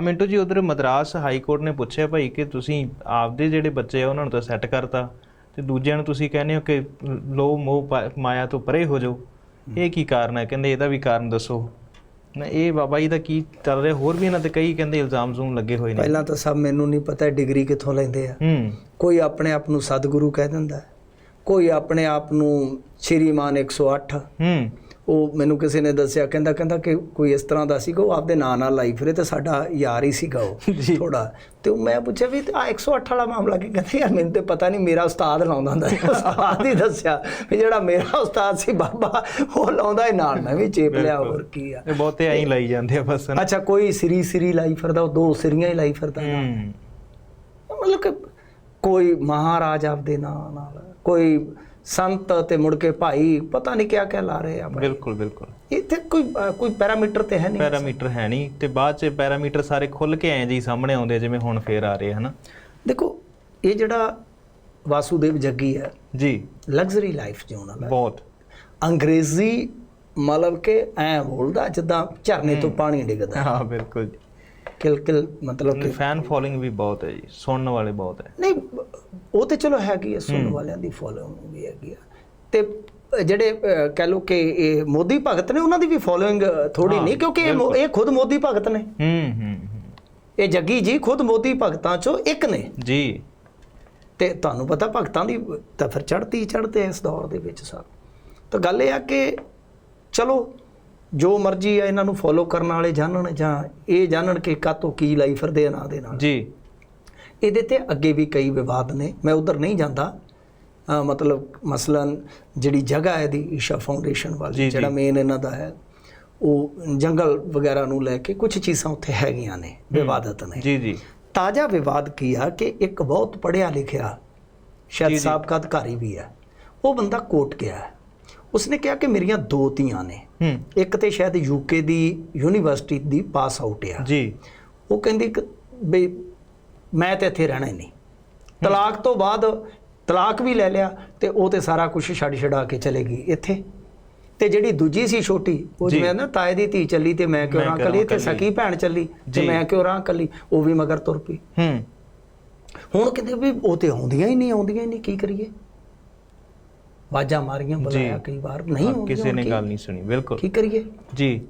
ਮਿੰਟੂ ਜੀ ਉਧਰ Madras high court ਨੇ ਪੁੱਛਿਆ ਭਾਈ ਕਿ ਤੁਸੀਂ ਆਪਦੇ ਜਿਹੜੇ ਬੱਚੇ ਆ ਉਹਨਾਂ ਨੂੰ ਤਾਂ ਸੈੱਟ ਕਰਤਾ ਤੇ ਦੂਜਿਆਂ ਨੂੰ ਤੁਸੀਂ ਕਹਿੰਦੇ ਹੋ ਕਿ ਲੋ ਮੋਹ ਮਾਇਆ ਤੋਂ ਪਰੇ ਹੋ ਜਾਓ। ਇਹ ਕੀ ਕਾਰਨ ਹੈ? ਕਹਿੰਦੇ ਇਹਦਾ ਵੀ ਕਾਰਨ ਦੱਸੋ। ਨਾ ਇਹ ਬਾਬਾ ਜੀ ਦਾ ਕੀ ਚੱਲ ਰਿਹਾ? ਹੋਰ ਵੀ ਇਹਨਾਂ ਤੇ ਕਈ ਕਹਿੰਦੇ ਇਲਜ਼ਾਮ ਜ਼ੂਮ ਲੱਗੇ ਹੋਏ ਨੇ। ਪਹਿਲਾਂ ਤਾਂ ਸਭ ਮੈਨੂੰ ਨਹੀਂ ਪਤਾ ਡਿਗਰੀ ਕਿੱਥੋਂ ਲੈਂਦੇ ਆ। ਕੋਈ ਆਪਣੇ ਆਪ ਨੂੰ ਸਤਿਗੁਰੂ ਕਹਿ ਦਿੰਦਾ। ਕੋਈ ਆਪਣੇ ਆਪ ਨੂੰ ਸ਼੍ਰੀਮਾਨ 108 ਹੂੰ। ਉਹ ਮੈਨੂੰ ਕਿਸੇ ਨੇ ਦੱਸਿਆ ਕਹਿੰਦਾ ਕਹਿੰਦਾ ਕਿ ਕੋਈ ਇਸ ਤਰ੍ਹਾਂ ਦਾ ਸੀਗਾ ਉਹ ਆਪਦੇ ਨਾਂ ਨਾਲ ਲਾਈ ਫਿਰੇ ਤੇ ਸਾਡਾ ਯਾਰ ਹੀ ਸੀਗਾ ਉਹ। ਥੋੜਾ ਤੇ ਮੈਂ ਪੁੱਛਿਆ ਵੀ ਆ 108 ਵਾਲਾ ਮਾਮਲਾ ਕੀ ਕਹਿੰਦੇ ਯਾਰ ਮੈਨੂੰ ਤੇ ਪਤਾ ਨਹੀਂ ਮੇਰਾ ਉਸਤਾਦ ਲਾਉਂਦਾ ਹੁੰਦਾ ਸੀ। ਉਸਤਾਦ ਹੀ ਦੱਸਿਆ ਵੀ ਜਿਹੜਾ ਮੇਰਾ ਉਸਤਾਦ ਸੀ ਬਾਬਾ ਉਹ ਲਾਉਂਦਾ ਹੀ ਨਾਲ। ਮੈਂ ਵੀ ਚੇਪ ਲਿਆ ਹੋਰ ਕੀ ਆ। ਇਹ ਬਹੁਤੇ ਐਂ ਲਾਈ ਜਾਂਦੇ ਆ ਬਸ। ਅੱਛਾ ਕੋਈ ਸ੍ਰੀ ਸ੍ਰੀ ਲਾਈ ਫਿਰਦਾ ਉਹ ਦੋ ਸਰੀਆਂ ਹੀ ਲਾਈ ਫਿਰਦਾ ਮਤਲਬ ਕਿ ਕੋਈ ਮਹਾਰਾਜ ਆਪਦੇ ਨਾਂ ਨਾਲ ਕੋਈ ਸੰਤ ਤੇ ਮੁੜ ਕੇ ਭਾਈ ਪਤਾ ਨਹੀਂ ਕਿਆ ਕਿਆ ਲਾ ਰਹੇ ਆ ਭਾਈ। ਬਿਲਕੁਲ ਬਿਲਕੁਲ। ਇੱਥੇ ਕੋਈ ਕੋਈ ਪੈਰਾਮੀਟਰ ਤੇ ਹੈ ਨਹੀਂ? ਪੈਰਾਮੀਟਰ ਹੈ ਨਹੀਂ ਤੇ ਬਾਅਦ ਚ ਪੈਰਾਮੀਟਰ ਸਾਰੇ ਖੁੱਲ ਕੇ ਐਂ ਜੀ ਸਾਹਮਣੇ ਆਉਂਦੇ ਜਿਵੇਂ ਹੁਣ ਫੇਰ ਆ ਰਹੇ ਹਨਾ? ਦੇਖੋ ਇਹ ਜਿਹੜਾ ਵਾਸੂਦੇਵ ਜੱਗੀ ਹੈ ਜੀ। ਲਗਜ਼ਰੀ ਲਾਈਫ ਜਿਉਣ ਵਾਲਾ ਬਹੁਤ। ਅੰਗਰੇਜ਼ੀ ਮਤਲਬ ਕਿ ਐ ਬੋਲਦਾ ਜਿੱਦਾਂ ਝਰਨੇ ਤੋਂ ਪਾਣੀ ਡਿੱਗਦਾ। ਹਾਂ ਬਿਲਕੁਲ ਜੀ। ਕਿਲ ਕਿਲ ਮਤਲਬ ਕਿ ਫੈਨ ਫੋਲੋਇੰਗ ਵੀ ਬਹੁਤ ਹੈ ਜੀ ਸੁਣਨ ਵਾਲੇ ਬਹੁਤ ਹੈ। ਨਹੀਂ ਉਹ ਤੇ ਚਲੋ ਹੈਗੀ ਹੈ ਸੁਣਨ ਵਾਲਿਆਂ ਦੀ ਫੋਲੋਇੰਗ ਵੀ ਹੈਗੀ ਆ। ਤੇ ਜਿਹੜੇ ਕਹਿ ਲੋ ਕਿ ਇਹ ਮੋਦੀ ਭਗਤ ਨੇ ਉਹਨਾਂ ਦੀ ਵੀ ਫੋਲੋਇੰਗ ਥੋੜੀ ਨਹੀਂ ਕਿਉਂਕਿ ਇਹ ਖੁਦ ਮੋਦੀ ਭਗਤ ਨੇ। ਹੂੰ ਹੂੰ ਹੂੰ। ਇਹ ਜੱਗੀ ਜੀ ਖੁਦ ਮੋਦੀ ਭਗਤਾਂ ਚੋਂ ਇੱਕ ਨੇ। ਜੀ। ਤੇ ਤੁਹਾਨੂੰ ਪਤਾ ਭਗਤਾਂ ਦੀ ਤਾਂ ਫਿਰ ਚੜ੍ਹਦੀ ਚੜ੍ਹਦੇ ਇਸ ਦੌਰ ਦੇ ਵਿੱਚ ਸਭ। ਤਾਂ ਗੱਲ ਇਹ ਆ ਕਿ ਚਲੋ ਜੋ ਮਰਜ਼ੀ ਆ ਇਹਨਾਂ ਨੂੰ ਫੋਲੋ ਕਰਨ ਵਾਲੇ ਜਾਣਨ ਜਾਂ ਇਹ ਜਾਣਨ ਕਿ ਕਾਤੋਂ ਕੀ ਲਾਈ ਫਿਰਦੇ ਆ ਨਾਂ ਦੇ ਨਾਲ। ਜੀ। ਇਹਦੇ ਤੇ ਅੱਗੇ ਵੀ ਕਈ ਵਿਵਾਦ ਨੇ। ਮੈਂ ਉਧਰ ਨਹੀਂ ਜਾਂਦਾ। ਮਤਲਬ ਮਸਲਨ ਜਿਹੜੀ ਜਗ੍ਹਾ ਹੈ ਦੀ ਈਸ਼ਾ ਫਾਊਂਡੇਸ਼ਨ ਵਾਲੀ। ਜਿਹੜਾ ਮੇਨ ਇਹਨਾਂ ਦਾ ਹੈ ਉਹ ਜੰਗਲ ਵਗੈਰਾ ਨੂੰ ਲੈ ਕੇ ਕੁਝ ਚੀਜ਼ਾਂ ਉੱਥੇ ਹੈਗੀਆਂ ਨੇ ਵਿਵਾਦਤ ਨੇ। ਜੀ ਜੀ। ਤਾਜ਼ਾ ਵਿਵਾਦ ਕੀ ਆ ਕਿ ਇੱਕ ਬਹੁਤ ਪੜ੍ਹਿਆ ਲਿਖਿਆ ਸ਼ਾਇਦ ਸਾਬਕਾ ਅਧਿਕਾਰੀ ਵੀ ਹੈ। ਉਹ ਬੰਦਾ ਕੋਰਟ ਗਿਆ ਉਸਨੇ ਕਿਹਾ ਕਿ ਮੇਰੀਆਂ ਦੋ ਧੀਆਂ ਨੇ। ਇੱਕ ਤੇ ਸ਼ਾਇਦ ਯੂਕੇ ਦੀ ਯੂਨੀਵਰਸਿਟੀ ਦੀ ਪਾਸ ਆਊਟ ਆ। ਜੀ। ਉਹ ਕਹਿੰਦੀ ਕਿ ਬਈ ਮੈਂ ਤੇ ਇੱਥੇ ਰਹਿਣਾ ਹੀ ਨਹੀਂ। ਤਲਾਕ ਤੋਂ ਬਾਅਦ ਤਲਾਕ ਵੀ ਲੈ ਲਿਆ ਤੇ ਉਹ ਤੇ ਸਾਰਾ ਕੁਝ ਛੱਡ ਛਡਾ ਕੇ ਚਲੇ ਗਈ ਇੱਥੇ। ਤੇ ਜਿਹੜੀ ਦੂਜੀ ਸੀ ਛੋਟੀ ਉਹ। ਜਿਵੇਂ ਨਾ ਤਾਏ ਦੀ ਧੀ ਚੱਲੀ ਤੇ ਮੈਂ ਕਿਉਂ ਕਿਉਂ ਕੱਲੀ ਤੇ। ਸਕੀ ਭੈਣ ਚੱਲੀ ਤੇ। ਮੈਂ ਕਿਉਂ ਰਾਂ ਕੱਲੀ ਉਹ ਵੀ ਮਗਰ ਤੁਰ ਪਈ। ਹੂੰ। ਹੁਣ ਕਹਿੰਦੇ ਵੀ ਉਹ ਤੇ ਆਉਂਦੀਆਂ ਹੀ ਨਹੀਂ ਆਉਂਦੀਆਂ ਹੀ ਨਹੀਂ ਕੀ ਕਰੀਏ? ਬਾਜਾ ਮਾਰੀਆਂ ਬੁਲਾਇਆ। ਕਈ ਵਾਰ ਨਹੀਂ ਆਉਂਦੀਆਂ ਕਿਸੇ ਨੇ ਗੱਲ ਨਹੀਂ ਸੁਣੀ ਬਿਲਕੁਲ। ਕੀ ਕਰੀਏ? ਜੀ।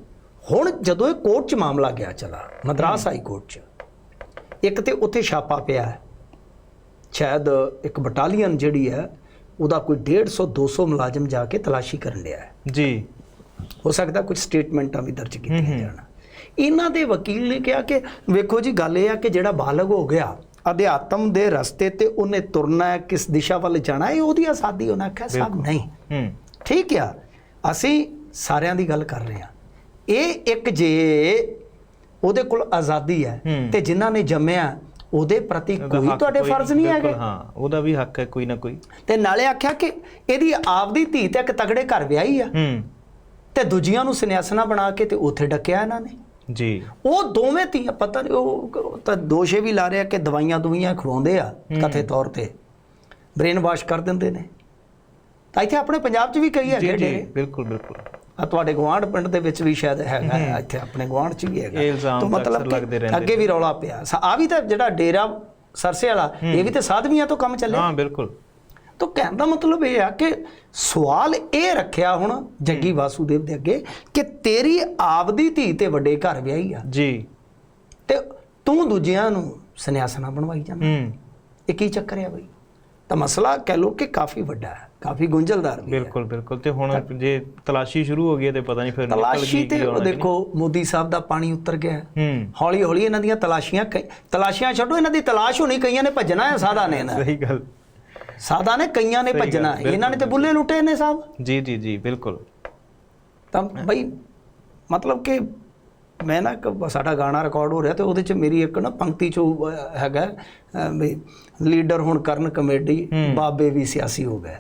ਹੁਣ ਜਦੋਂ ਇਹ ਕੋਰਟ 'ਚ ਮਾਮਲਾ ਗਿਆ ਚਲਾ ਮਦਰਾਸ ਹਾਈ ਕੋਰਟ 'ਚ ਇੱਕ ਤੇ ਉੱਥੇ ਛਾਪਾ ਪਿਆ ਹੈ। ਸ਼ਾਇਦ ਇੱਕ ਬਟਾਲੀਅਨ ਜਿਹੜੀ ਹੈ ਉਹਦਾ ਕੋਈ 150 200 ਮੁਲਾਜ਼ਮ ਜਾ ਕੇ ਤਲਾਸ਼ੀ ਕਰਨ ਲਿਆ ਹੈ। ਜੀ। ਹੋ ਸਕਦਾ ਕੁਝ ਸਟੇਟਮੈਂਟਾਂ ਵੀ ਦਰਜ ਕੀਤੀਆਂ ਜਾਣ। ਇਹਨਾਂ ਦੇ ਵਕੀਲ ਨੇ ਕਿਹਾ ਕਿ ਵੇਖੋ ਜੀ ਗੱਲ ਇਹ ਆ ਕਿ ਜਿਹੜਾ ਬਾਲਗ ਹੋ ਗਿਆ ਅਧਿਆਤਮ ਦੇ ਰਸਤੇ ਤੇ ਉਹਨੇ ਤੁਰਨਾ ਹੈ ਕਿਸ ਦਿਸ਼ਾ ਵੱਲ ਜਾਣਾ ਇਹ ਉਹਦੀ ਆਜ਼ਾਦੀ ਉਹਨਾਂ ਆਖਿਆ ਸਭ। ਨਹੀਂ। ਹੂੰ। ਠੀਕ ਆ। ਅਸੀਂ ਸਾਰਿਆਂ ਦੀ ਗੱਲ ਕਰ ਰਹੇ ਹਾਂ। ਇਹ ਇੱਕ ਜੇ ਉਹਦੇ ਕੋਲ ਆਜ਼ਾਦੀ ਹੈ। ਤੇ ਜਿਨ੍ਹਾਂ ਨੇ ਜੰਮਿਆ ਉਹਦੇ ਪ੍ਰਤੀ ਕੋਈ ਤੁਹਾਡੇ ਫਰਜ਼ ਨਹੀਂ ਹੈਗੇ? ਹਾਂ ਉਹਦਾ ਵੀ ਹੱਕ ਹੈ ਕੋਈ ਨਾ ਕੋਈ। ਤੇ ਨਾਲੇ ਆਖਿਆ ਕਿ ਇਹਦੀ ਆਪਦੀ ਧੀ ਤੇ ਇੱਕ ਤਗੜੇ ਘਰ ਵਿਆਹੀ ਆ। ਹੂੰ। ਤੇ ਦੂਜੀਆਂ ਨੂੰ ਸੰਨਿਆਸਨਾ ਬਣਾ ਕੇ ਤੇ ਉੱਥੇ ਡੱਕਿਆ ਇਹਨਾਂ ਨੇ। ਜੀ। ਉਹ ਦੋਵੇਂ ਧੀਆਂ ਪਤਾ ਨਹੀਂ ਉਹ ਤਾਂ ਦੋਸ਼ੇ ਵੀ ਲਾ ਰਿਹਾ ਕਿ ਦਵਾਈਆਂ ਦੁਈਆਂ ਖਵਾਉਂਦੇ ਆ ਕਥੇ ਤੌਰ ਤੇ। ਬ੍ਰੇਨ ਵਾਸ਼ ਕਰ ਦਿੰਦੇ ਨੇ। ਤਾਂ ਇੱਥੇ ਆਪਣੇ ਪੰਜਾਬ 'ਚ ਵੀ ਕਈ ਹੈਗੇ ਜੀ ਡੇਰੇ। ਬਿਲਕੁਲ ਬਿਲਕੁਲ। ਆ ਤੁਹਾਡੇ ਗਵਾਂਢ ਪਿੰਡ ਦੇ ਵਿੱਚ ਵੀ ਸ਼ਾਇਦ ਹੈਗਾ ਇੱਥੇ ਆਪਣੇ ਗਵਾਂਢ 'ਚ ਵੀ ਹੈਗਾ। ਤਾਂ ਮਤਲਬ ਅੱਗੇ ਵੀ ਰੌਲਾ ਪਿਆ। ਆ ਵੀ ਤਾਂ ਜਿਹੜਾ ਡੇਰਾ ਸਰਸੇ ਵਾਲਾ ਇਹ ਵੀ ਤਾਂ ਸਾਧਵੀਆਂ ਤੋਂ ਕੰਮ ਚੱਲਿਆ। ਹਾਂ ਬਿਲਕੁਲ। ਤਾਂ ਕਹਿਣ ਦਾ ਮਤਲਬ ਇਹ ਆ ਕਿ ਸਵਾਲ ਇਹ ਰੱਖਿਆ ਹੁਣ ਜੱਗੀ ਵਾਸੂਦੇਵ ਦੇ ਅੱਗੇ ਕਿ ਤੇਰੀ ਆਪਦੀ ਧੀ ਤੇ ਵੱਡੇ ਘਰ ਵਿਆਹੀ ਆ। ਜੀ। ਤੇ ਤੂੰ ਦੂਜਿਆਂ ਨੂੰ ਸੰਨਿਆਸਨਾ ਬਣਵਾਈ ਜਾਂਦਾ। ਹੂੰ। ਇਹ ਕੀ ਚੱਕਰ ਹੈ ਬਈ? ਤਾਂ ਮਸਲਾ ਕਹਿ ਲੋ ਕਿ ਕਾਫੀ ਵੱਡਾ ਹੈ ਕਾਫੀ ਗੁੰਝਲਦਾਰ ਵੀ ਹੈ। ਬਿਲਕੁਲ ਬਿਲਕੁਲ। ਤੇ ਹੁਣ ਜੇ ਤਲਾਸ਼ੀ ਸ਼ੁਰੂ ਹੋ ਗਈ ਤੇ ਪਤਾ ਨਹੀਂ ਫਿਰ ਨਿਕਲ ਤਲਾਸ਼ੀ ਤੇ ਦੇਖੋ ਮੋਦੀ ਸਾਹਿਬ ਦਾ ਪਾਣੀ ਉਤਰ ਗਿਆ। ਹੌਲੀ ਹੌਲੀ ਇਹਨਾਂ ਦੀਆਂ ਤਲਾਸ਼ੀਆਂ ਤਲਾਸ਼ੀਆਂ ਛੱਡੋ ਇਹਨਾਂ ਦੀ ਤਲਾਸ਼ ਹੋਣੀ ਕਈਆਂ ਨੇ ਭੱਜਣਾ ਹੈ ਸਾਦਾ ਨੇ ਨਾ। ਹੂੰ ਸਹੀ ਗੱਲ। ਸਾਦਾ ਨੇ ਕਈਆਂ ਨੇ ਭੱਜਣਾ ਹੈ। ਇਹਨਾਂ ਨੇ ਤੇ। ਬੁੱਲੇ ਲੁੱਟੇ ਨੇ ਸਾਹਿਬ। ਜੀ ਜੀ ਜੀ ਬਿਲਕੁਲ। ਤਾਂ ਬਈ ਮਤਲਬ ਕਿ ਮੈਂ ਨਾ ਸਾਡਾ ਗਾਣਾ ਰਿਕਾਰਡ ਹੋ ਰਿਹਾ ਤੇ ਉਹਦੇ ਚ ਮੇਰੀ ਇੱਕ ਨਾ ਪੰਕਤੀ ਚ ਹੈਗਾ ਵੀ ਲੀਡਰ ਹੁਣ ਕਰਨ ਕਮੇਡੀ। ਬਾਬੇ ਵੀ ਸਿਆਸੀ ਹੋ ਗਏ।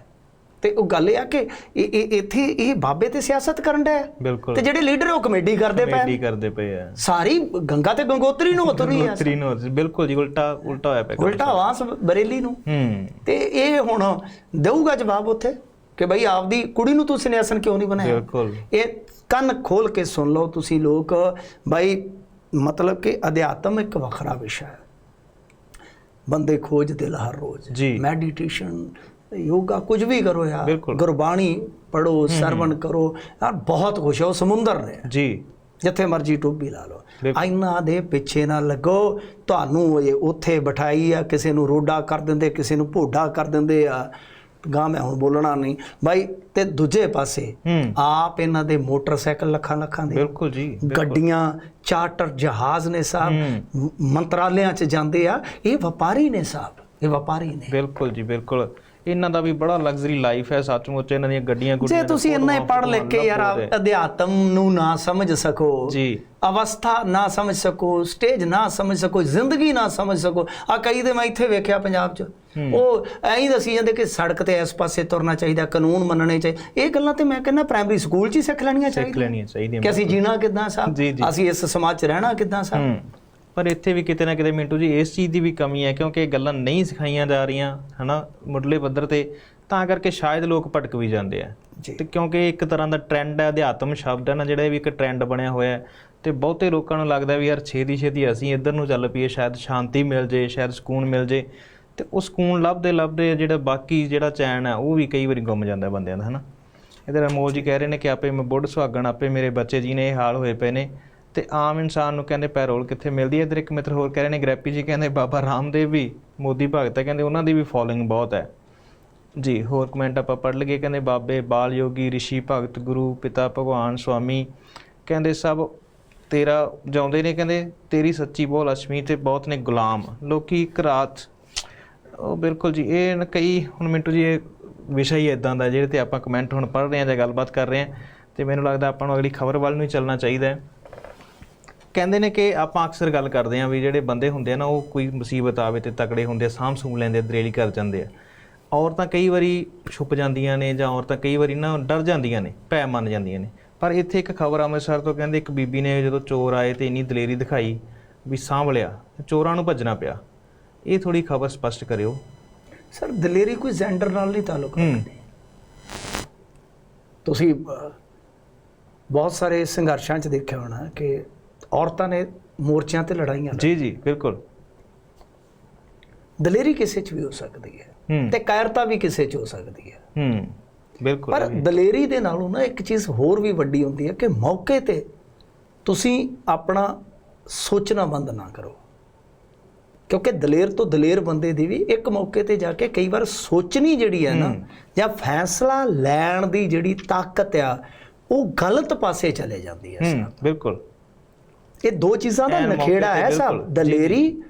ਤੇ ਉਹ ਗੱਲ ਇਹ ਆ ਕਿ ਇਹ ਇਹ- ਇੱਥੇ ਇਹ ਬਾਬੇ ਤੇ ਸਿਆਸਤ ਕਰਨ ਬਿਲਕੁਲ। ਤੇ ਜਿਹੜੇ ਲੀਡਰ ਉਹ ਕਮੇਡੀ ਕਰਦੇ ਕਮੇਡੀ ਪਏ ਕਰਦੇ ਪਏ ਆ। ਸਾਰੀ ਗੰਗਾ ਤੇ ਗੰਗੋਤਰੀ ਨੂੰ ਉਤਰੀ ਆ। ਤਰੀ ਨੂੰ ਬਿਲਕੁਲ ਜੀ ਉਲਟਾ ਉਲਟਾ ਹੋਇਆ ਪਿਆ। ਉਲਟਾ ਵਾਂਸ ਬਰੇਲੀ ਨੂੰ। ਤੇ ਇਹ ਹੁਣ ਦੇਊਗਾ ਜਵਾਬ ਉੱਥੇ? ਕਿ ਬਈ ਆਪਦੀ ਕੁੜੀ ਨੂੰ ਤੂੰ ਸਿਨਿਆਸਨ ਕਿਉਂ ਨਹੀਂ ਬਣਾਇਆ? ਬਿਲਕੁਲ। ਇਹ ਕੰਨ ਖੋਲ ਕੇ ਸੁਣ ਲਓ ਤੁਸੀਂ ਲੋਕ ਬਾਈ ਮਤਲਬ ਕਿ ਅਧਿਆਤਮ ਇੱਕ ਵੱਖਰਾ ਵਿਸ਼ਾ ਹੈ। ਬੰਦੇ ਖੋਜ ਦਿਲ ਹਰ ਰੋਜ਼। ਜੀ। ਮੈਡੀਟੇਸ਼ਨ ਯੋਗਾ ਕੁਝ ਵੀ ਕਰੋ ਯਾਰ। ਗੁਰਬਾਣੀ ਪੜੋ ਸਰਵਣ ਕਰੋ। ਯਾਰ ਬਹੁਤ ਕੁਛ ਹੈ ਸਮੁੰਦਰ ਨੇ। ਜੀ। ਜਿੱਥੇ ਮਰਜ਼ੀ ਟੋਬੀ ਲਾ ਲਓ। ਇਹਨਾਂ ਦੇ ਪਿੱਛੇ ਨਾ ਲੱਗੋ। ਤੁਹਾਨੂੰ ਇਹ ਉੱਥੇ ਬਿਠਾਈ ਆ ਕਿਸੇ ਨੂੰ ਰੋਡਾ ਕਰ ਦਿੰਦੇ ਕਿਸੇ ਨੂੰ ਭੋਡਾ ਕਰ ਦਿੰਦੇ ਆ। ਗਾਂ ਮੈਂ ਹੁਣ ਬੋਲਣਾ ਨਹੀਂ। ਬਾਈ ਤੇ ਦੂਜੇ ਪਾਸੇ ਆਪ ਇਹਨਾਂ ਦੇ ਮੋਟਰਸਾਈਕਲ ਲੱਖਾਂ ਲੱਖਾਂ ਦੇ। ਬਿਲਕੁਲ ਜੀ। ਗੱਡੀਆਂ ਚਾਰਟਰ ਜਹਾਜ਼ ਨੇ ਸਾਹਿਬ ਮੰਤਰਾਲਿਆਂ 'ਚ ਜਾਂਦੇ ਆ। ਇਹ ਵਪਾਰੀ ਨੇ ਸਾਹਿਬ ਇਹ ਵਪਾਰੀ ਨੇ। ਬਿਲਕੁਲ ਜੀ ਬਿਲਕੁਲ। ਇਹਨਾਂ ਦਾ ਵੀ ਬੜਾ ਲਗਜ਼ਰੀ ਲਾਈਫ ਹੈ ਸੱਚਮੁੱਚ ਇਹਨਾਂ ਦੀਆਂ ਗੱਡੀਆਂ ਜੇ ਗੁੱਡੀਆਂ ਤੁਸੀਂ ਇੰਨਾ ਹੀ ਪੜ੍ਹ ਲਿਖ ਕੇ ਯਾਰ। ਅਧਿਆਤਮ ਨੂੰ ਨਾ ਸਮਝ ਸਕੋ ਜੀ। ਅਵਸਥਾ ਨਾ ਸਮਝ ਸਕੋ ਸਟੇਜ ਨਾ ਸਮਝ ਸਕੋ ਜ਼ਿੰਦਗੀ ਨਾ ਸਮਝ ਸਕੋ ਆ ਕਈ ਦੇ ਮੈਂ ਇੱਥੇ ਵੇਖਿਆ ਪੰਜਾਬ 'ਚ। ਉਹ ਐਂ ਦੱਸੀ ਜਾਂਦੇ ਕਿ ਸੜਕ ਤੇ ਇਸ ਪਾਸੇ ਤੁਰਨਾ ਚਾਹੀਦਾ ਕਾਨੂੰਨ ਮੰਨਣੇ ਚਾਹੀਦੇ ਇਹ ਗੱਲਾਂ ਤੇ ਮੈਂ ਕਹਿੰਦਾ ਪ੍ਰਾਇਮਰੀ ਸਕੂਲ 'ਚ ਹੀ ਸਿੱਖ ਲੈਣੀਆਂ ਸਿੱਖ ਚਾਹੀਦੀਆਂ। ਲੈਣੀਆਂ ਚਾਹੀਦੀਆਂ ਕਿ ਅਸੀਂ ਜੀਣਾ ਕਿੱਦਾਂ ਸਾਹਿਬ ਜੀ, ਜੀ। ਅਸੀਂ ਇਸ ਸਮਾਜ 'ਚ ਰਹਿਣਾ ਕਿੱਦਾਂ ਸਾਹਿਬ ਪਰ ਇੱਥੇ ਵੀ ਕਿਤੇ ਨਾ ਕਿਤੇ ਮਿੰਟੂ ਜੀ ਇਸ ਚੀਜ਼ ਦੀ ਵੀ ਕਮੀ ਹੈ ਕਿਉਂਕਿ ਇਹ ਗੱਲਾਂ ਨਹੀਂ ਸਿਖਾਈਆਂ ਜਾ ਰਹੀਆਂ ਹਨਾ ਮੁੱਢਲੇ ਪੱਧਰ ਤੇ ਤਾਂ ਕਰਕੇ ਸ਼ਾਇਦ ਲੋਕ ਭਟਕ ਵੀ ਜਾਂਦੇ ਆ। ਤੇ ਕਿਉਂਕਿ ਇੱਕ ਤਰ੍ਹਾਂ ਦਾ ਟ੍ਰੈਂਡ ਹੈ ਅਧਿਆਤਮ ਸ਼ਬਦ ਹੈ ਨਾ ਜਿਹੜਾ ਵੀ ਇੱਕ ਟ੍ਰੈਂਡ ਬਣਿਆ ਹੋਇਆ ਹੈ ਤੇ ਬਹੁਤੇ ਲੋਕਾਂ ਨੂੰ ਲੱਗਦਾ ਵੀ ਯਾਰ ਛੇਤੀ ਛੇਤੀ ਅਸੀਂ ਇੱਧਰ ਨੂੰ ਚੱਲ ਪਈਏ ਸ਼ਾਇਦ ਸ਼ਾਂਤੀ ਮਿਲ ਜੇ ਸ਼ਾਇਦ ਸਕੂਨ ਮਿਲ ਜੇ ਤੇ ਉਹ ਸਕੂਨ ਲੱਭਦੇ ਲੱਭਦੇ ਜਿਹੜਾ ਬਾਕੀ ਜਿਹੜਾ ਚੈਨ ਹੈ ਉਹ ਵੀ ਕਈ ਵਾਰੀ ਗੁੰਮ ਜਾਂਦਾ ਬੰਦਿਆਂ ਦਾ ਹਨਾ। ਇਧਰ ਅਮੋਲ ਜੀ ਕਹਿ ਰਹੇ ਨੇ ਕਿ ਆਪੇ ਮੈਂ ਬੁੱਢ ਸੁਹਾਗਣ ਆਪੇ ਮੇਰੇ ਬੱਚੇ ਜੀ ਨੇ ਇਹ ਹਾਲ ਹੋਏ ਪਏ ਨੇ ਤੇ ਆਮ ਇਨਸਾਨ ਨੂੰ ਕਹਿੰਦੇ ਪੈਰੋਲ ਕਿੱਥੇ ਮਿਲਦੀ ਹੈ। ਇਧਰ ਇੱਕ ਮਿੱਤਰ ਹੋਰ ਕਹਿ ਰਹੇ ਨੇ, ਗ੍ਰੈਪੀ ਜੀ ਕਹਿੰਦੇ, ਬਾਬਾ ਰਾਮਦੇਵ ਵੀ ਮੋਦੀ ਭਗਤ ਹੈ। ਕਹਿੰਦੇ, ਉਹਨਾਂ ਦੀ ਵੀ ਫੋਲੋਇੰਗ ਬਹੁਤ ਹੈ। ਜੀ, ਹੋਰ ਕਮੈਂਟ ਆਪਾਂ ਪੜ੍ਹ ਲਈਏ। ਕਹਿੰਦੇ, ਬਾਬੇ ਬਾਲ ਯੋਗੀ, ਰਿਸ਼ੀ ਭਗਤ, ਗੁਰੂ, ਪਿਤਾ ਭਗਵਾਨ ਸੁਆਮੀ ਕਹਿੰਦੇ, ਸਭ ਤੇਰਾ ਜਾਉਂਦੇ ਨੇ। ਕਹਿੰਦੇ, ਤੇਰੀ ਸੱਚੀ ਬੋਲ ਅਸ਼ਮੀ ਤੇ ਬਹੁਤ ਨੇ ਗੁਲਾਮ। ਲੋਕੀ ਇੱਕ ਰਾਤ, ਉਹ ਬਿਲਕੁਲ ਜੀ, ਇਹ ਨਾ ਕਈ, ਹੁਣ ਮਿੰਟੂ ਜੀ, ਇਹ ਵਿਸ਼ਾ ਹੀ ਇਦਾਂ ਦਾ ਜਿਹੜੇ ਤੇ ਆਪਾਂ ਕਮੈਂਟ ਹੁਣ ਪੜ੍ਹ ਰਹੇ ਹਾਂ ਜਾਂ ਗੱਲਬਾਤ ਕਰ ਰਹੇ ਹਾਂ। ਤੇ ਮੈਨੂੰ ਲੱਗਦਾ ਆਪਾਂ ਨੂੰ ਅਗਲੀ ਖਬਰ ਵੱਲ ਨੂੰ ਹੀ ਚੱਲਣਾ ਚਾਹੀਦਾ ਹੈ। ਕਹਿੰਦੇ ਨੇ ਕਿ ਆਪਾਂ ਅਕਸਰ ਗੱਲ ਕਰਦੇ ਹਾਂ ਵੀ ਜਿਹੜੇ ਬੰਦੇ ਹੁੰਦੇ ਆ ਨਾ ਉਹ ਕੋਈ ਮੁਸੀਬਤ ਆਵੇ ਤੇ ਤਕੜੇ ਹੁੰਦੇ ਆ ਸਾਂਭ ਸੂਮ ਲੈਂਦੇ ਆ, ਦਲੇਰੀ ਕਰ ਜਾਂਦੇ ਆ। ਔਰਤਾਂ ਕਈ ਵਾਰੀ ਛੁਪ ਜਾਂਦੀਆਂ ਨੇ ਜਾਂ ਔਰਤਾਂ ਕਈ ਵਾਰੀ ਨਾ ਡਰ ਜਾਂਦੀਆਂ ਨੇ ਭੈ ਮੰਨ ਜਾਂਦੀਆਂ ਨੇ। ਪਰ ਇੱਥੇ ਇੱਕ ਖਬਰ ਅੰਮ੍ਰਿਤਸਰ ਤੋਂ ਕਹਿੰਦੇ ਇੱਕ ਬੀਬੀ ਨੇ ਜਦੋਂ ਚੋਰ ਆਏ ਤੇ ਇੰਨੀ ਦਲੇਰੀ ਦਿਖਾਈ ਵੀ ਸਾਂਭ ਲਿਆ ਚੋਰਾਂ ਨੂੰ ਭੱਜਣਾ ਪਿਆ। ਇਹ ਥੋੜੀ ਖਬਰ ਸਪਸ਼ਟ ਕਰਿਓ। ਸਰ ਦਲੇਰੀ ਕੋਈ ਜੈਂਡਰ ਨਾਲ ਨਹੀਂ ਤਾਲੁਕ ਰੱਖਦੀ। ਤੁਸੀਂ ਬਹੁਤ ਸਾਰੇ ਸੰਘਰਸ਼ਾਂ 'ਚ ਦੇਖਿਆ ਹੋਣਾ ਕਿ ਔਰਤਾਂ ਨੇ ਮੋਰਚਿਆਂ ਤੇ ਲੜਾਈਆਂ। ਜੀ ਜੀ ਬਿਲਕੁਲ। ਦਲੇਰੀ ਕਿਸੇ 'ਚ ਵੀ ਹੋ ਸਕਦੀ ਹੈ ਤੇ ਕਾਇਰਤਾ ਵੀ ਕਿਸੇ 'ਚ ਹੋ ਸਕਦੀ ਹੈ। ਹੂੰ ਬਿਲਕੁਲ ਪਰ ਦਲੇਰੀ ਦੇ ਨਾਲੋਂ ਨਾ ਇੱਕ ਚੀਜ਼ ਹੋਰ ਵੀ ਵੱਡੀ ਹੁੰਦੀ ਹੈ ਕਿ ਮੌਕੇ ਤੇ ਤੁਸੀਂ ਆਪਣਾ ਸੋਚਣਾ ਬੰਦ ਨਾ ਕਰੋ। ਕਿਉਂਕਿ ਦਲੇਰ ਤੋਂ ਦਲੇਰ ਬੰਦੇ ਦੀ ਵੀ ਇੱਕ ਮੌਕੇ ਤੇ ਜਾ ਕੇ ਕਈ ਵਾਰ ਸੋਚਣੀ ਜਿਹੜੀ ਹੈ ਨਾ ਜਾਂ ਫੈਸਲਾ ਲੈਣ ਦੀ ਜਿਹੜੀ ਤਾਕਤ ਆ ਉਹ ਗਲਤ ਪਾਸੇ ਚਲੇ ਜਾਂਦੀ ਹੈ ਹੂੰ ਬਿਲਕੁਲ। ਇਹ ਦੋ ਚੀਜ਼ਾਂ ਦਾ ਨਖੇੜਾ ਹੈ ਸਭ ਬਿਲਕੁਲ। ਦਲੇਰੀ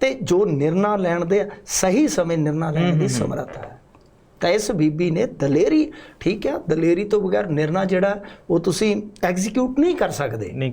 ਤੇ ਜੋ ਨਿਰਣਾ ਲੈਣ ਦੇ ਸਹੀ ਸਮੇਂ ਨਿਰਣਾ ਲੈਣ ਦੀ ਸਮਰੱਥਾ ਹੈ। ਤਾਂ ਇਸ ਬੀਬੀ ਨੇ ਦਲੇਰੀ ਠੀਕ ਹੈ ਦਲੇਰੀ ਤੋਂ ਬਗੈਰ ਨਿਰਣਾ ਜਿਹੜਾ ਉਹ ਤੁਸੀਂ ਐਗਜ਼ੀਕਿਊਟ ਨਹੀਂ ਕਰ ਸਕਦੇ।